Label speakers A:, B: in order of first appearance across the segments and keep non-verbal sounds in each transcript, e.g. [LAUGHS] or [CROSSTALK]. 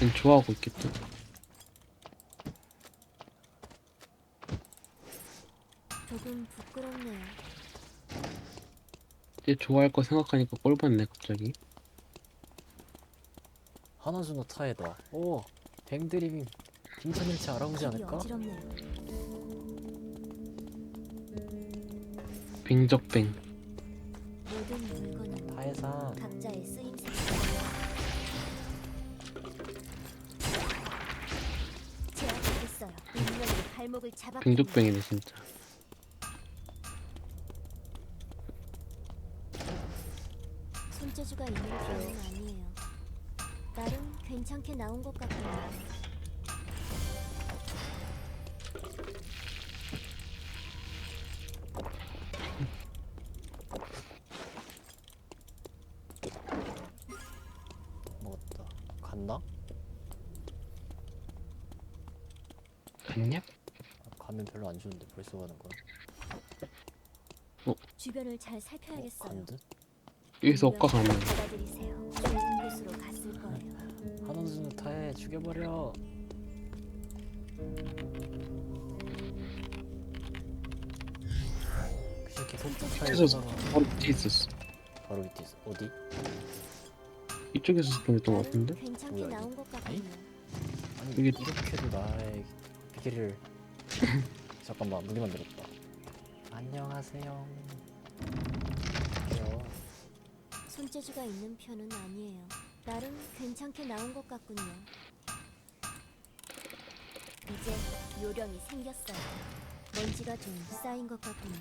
A: 난 좋아하고 있겠다.
B: 조금 부끄럽네요.
A: 얘 좋아할 거 생각하니까 꼴 받네 갑자기.
C: 하나주노 타에다. 오, 뱅드림 김천일치 알아보지
B: 입이
C: 않을까?
B: 어지럽네요.
A: 뱅적뱅.
B: 모든 물건은
C: 타에산.
B: 각자의 쓰임 발목을 잡아.
A: 뱅적뱅이네 진짜.
B: 손재주가 있는 편은 아니에요. 나름 괜찮게 나온 것 같군요.
C: 먹었다. 갔나?
A: 갔냐?
C: 아, 가면 별로 안 좋은데 벌써 가는 거야.
B: 주변을 잘 살펴야겠어요.
C: 간 듯?
A: 여기서 억가 가면
B: 받아들이세요. 좋은 곳으로 갔을 거예요.
C: 하나주노 타에 죽여버려. 그 새끼 속도 타에
A: 그래서
C: 있다가
A: 바로 밑에 있었어.
C: 바로 밑에 있어. 어디?
A: 이쪽에서 스폰했던 것 같은데?
B: 괜찮게
C: 뭐야,
B: 나온 것 같군요.
C: 아니
A: 이게-
C: 이렇게도 나의 비계를 [LAUGHS] 잠깐만 무기 만들었다. 안녕하세요. 안녕.
B: 손재주가 있는 편은 아니에요. 나름 괜찮게 나온 것 같군요. 이제 요령이 생겼어요. 먼지가 좀 쌓인 것 같군요.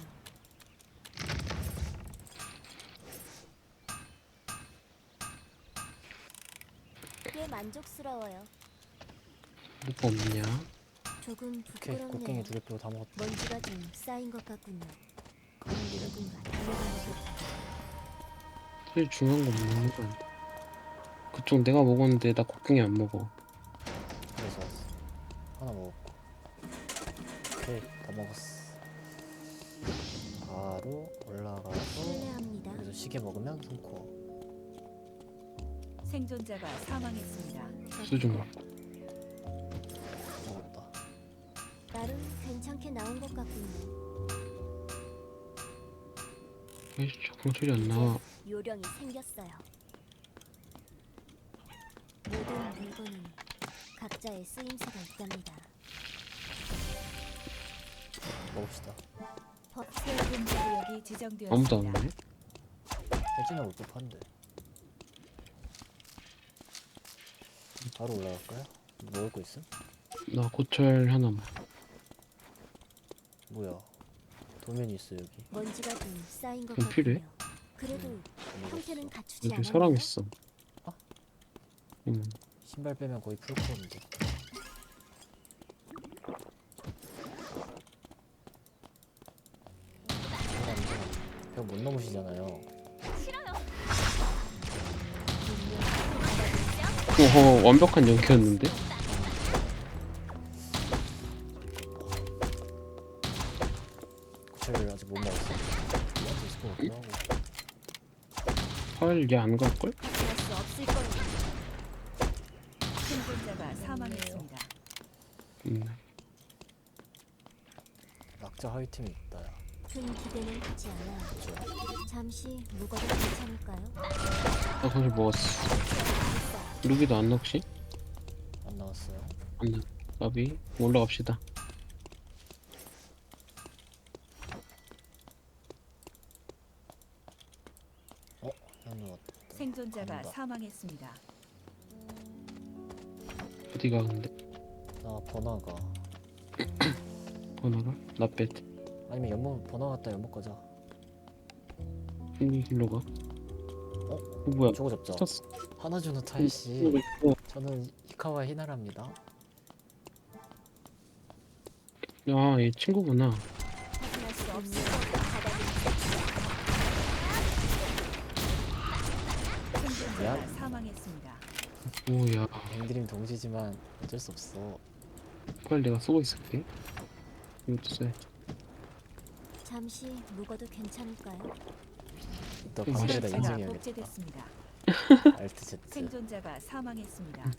B: 꽤 만족스러워요.
A: 뭐가 없냐?
B: 조금
C: 오케이
B: 부끄럽네요.
C: 곡괭이 두 개 빼고 다 먹었다.
B: 먼지가 좀 쌓인 것 같군요. 누군가 달려가는 듯한
A: 제일 중요한 건 먹는 거야. 그쪽 내가 먹었는데 나 곡괭이 안 먹어.
C: 그래서 왔어. 하나 먹었고. 오케이 다 먹었어. 바로 올라가서
B: 실례합니다.
C: 여기서 시계 먹으면 손코어.
D: 생존자가 사망했습니다.
A: 수중.
C: 먹
B: 나름 괜찮게 나온 것 같군요.
A: 에이씨 소리 안 나와.
B: 요령이 생겼어요. 모든 물건은 각자의 쓰임새가 있답니다.
C: 먹읍시다.
B: 법
D: 금지 구역이 지정되었습니다.
A: 아무도 안 오네.
C: 혜진아 올 법한데. 바로 올라갈까요? 먹을 거 있음?
A: 나 고철 하나만.
C: 뭐야? 도면이 있어 여기.
B: 먼지가 좀 쌓인 것 같군요.
A: 필요해?
B: 그래도
C: 다
B: 형태는. 갖추지
A: 여기
B: 않았나요?
A: 사람 있어.
C: 어?
A: 응.
C: 신발 빼면 거의 풀코어인데. 벽 못 넘으시잖아요.
A: 어허 완벽한 연기였는데?
C: 구체를 아직 못 먹었어. 이한테 있을 것 같기도 하고.
A: 화요일 얘안 갈걸?
B: 할수 없을 거예요.
D: 생존자가 사망했습니다.
A: 음.
C: 낙자 하이템이 있다. 야.
B: 큰 기대는 하지.
C: 그쵸?
B: 잠시 묵어도 괜찮을까요?
A: 나 거기 먹었어. 루비도 안 낚시?
C: 안 나왔어요.
A: 안 나. 나비 올라갑시다.
C: 어? 현우 왔다.
D: 생존자가
C: 간다.
D: 사망했습니다.
A: 어디가 근데?
C: 나 번화가. [COUGHS]
A: 번호가? 나 뺏.
C: 아니면 연못 번화 갔다 연못 가자.
A: 이 길로 가.
C: 어?
A: 어 뭐야?
C: 저거 잡자.
A: 쳤어.
C: 하나주노 타이 씨.
A: 있어.
C: 저는 히카와 히나라입니다.
A: 야, 얘 친구구나.
B: 확인할 수 거예요. 받아들이세요.
D: 생존자가
C: 미안.
D: 사망했습니다.
A: 오야.
C: 앵드림 동지지만 어쩔 수 없어.
A: 빨리 내가 쏘고 있을게. 이것도 써.
B: 잠시 묵어도 괜찮을까요?
C: 이따
A: 음.
D: 생존자가
C: 인증해야겠다.
D: 복제됐습니다.
C: 알트 Z.
D: 생존자가 사망했습니다.